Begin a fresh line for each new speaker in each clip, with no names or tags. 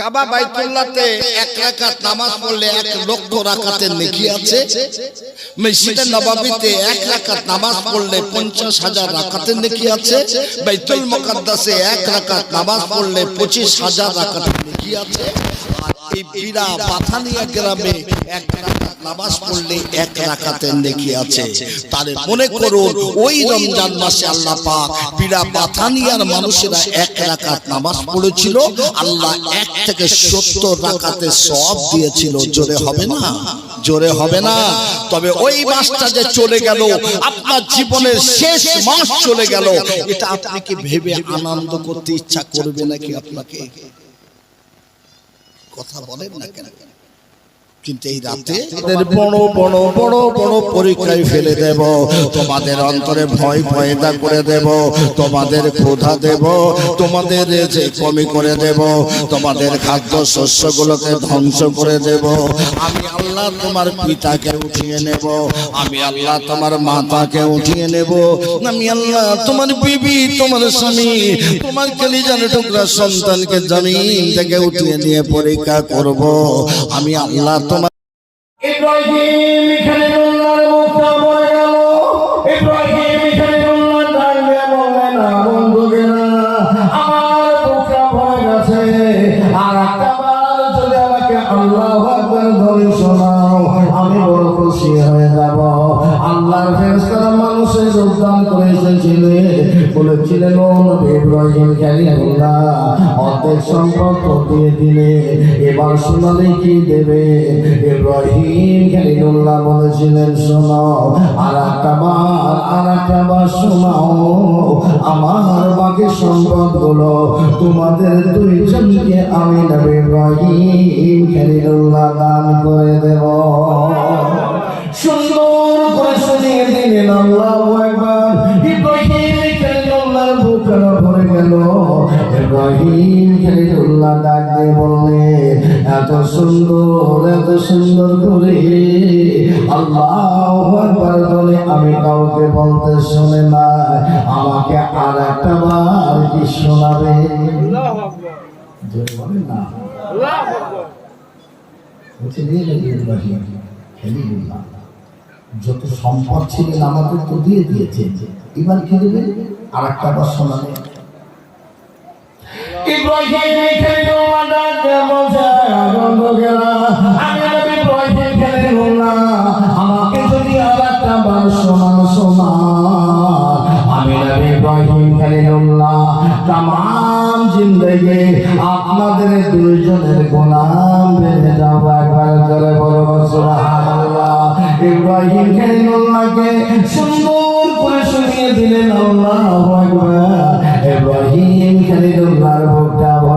কাবা বাইতুল্লাহতে এক রাকাত নামাজ পড়লে এক লক্ষ রাকাতের নেকি আছে? মসজিদে নববীতে এক রাকাত নামাজ পড়লে পঞ্চাশ হাজার রাকাতের নেকি আছে? বাইতুল মুকাদ্দাসে এক রাকাত নামাজ পড়লে পঁচিশ হাজার রাকাতের নেকি আছে? আল্লাহ এক থেকে সত্তর সব দিয়েছিল। জোরে হবে না? জোরে হবে না? তবে ওই মাসটা যে চলে গেল, আপনার জীবনের শেষ মাস চলে গেল, এটা আপনাকে ভেবে আনন্দ করতে ইচ্ছা করবে নাকি আপনাকে? কথা বলেন না কেন? কিন্তু এই রাতে তাদের বড় বড় বড় বড় পরীক্ষায় ফেলে দেব। তোমাদের অন্তরে ভয় পয়দা করে দেব। তোমাদের ক্ষুধা দেব। তোমাদের যে কমি করে দেব। তোমাদের খাদ্য শস্যগুলোকে ধ্বংস করে দেব। আমি আল্লাহ তোমার পিতাকে উঠিয়ে নেব। আমি আল্লাহ তোমার মাতাকে উঠিয়ে নেব। আমি আল্লাহ তোমার বিবি তোমার স্বামী তোমার কলিজান টুকরা সন্তানকে জমিন থেকে উঠিয়ে নিয়ে পরীক্ষা করব। আমি আল্লাহ
ইব্রাহিম খলিলুল্লাহর বলেছিলেন, ইব্রাহিম খলিলুল্লাহ অর্ধেক সম্পদ তো দিয়ে দিলে, এবার কি দেবে? ইব্রাহিম খলিলুল্লাহ বলেছিলেন, শোনো আর একটা বার আর একটা বার শোনাও, আমার বাকি সম্পদগুলো তোমাদের দুইজনকে আমি নবী ইব্রাহিম ইব্রাহিম খলিলুল্লাহ ডাক দিয়ে বললেন এত সুন্দর এত সুন্দর করে আল্লাহু বলে আমি কাউকে বলতে শুনে না। আমাকে আর একটা বার কি শোনাবে? না। যত সম্পদ ছিলেন আমাদের তো দিয়ে দিয়েছে এবার কি দেবে আর একটা বার শোনালে ইব্রাহিম খলিলুল্লাহ ডাকে বলছে বন্ধুকেরা আমি নবী ইব্রাহিম খলিলুল্লাহ আমাকে যদি আর একটা বার শোনান শোনান আমি নবী ইব্রাহিম খলিলুল্লাহ তামাম আপনাদের দুইজনের গোলাম বেঁধে যাব একবার জোরে বলো সুবহানাল্লাহ ইব্রাহিম খলিলুল্লাহকে সুন্দর করে শুনিয়ে দিলেন আল্লাহু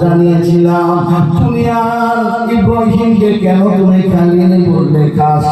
আমরা তুমি আর ইব্রাহিমকে কেন তুমি খালি বললে কাজ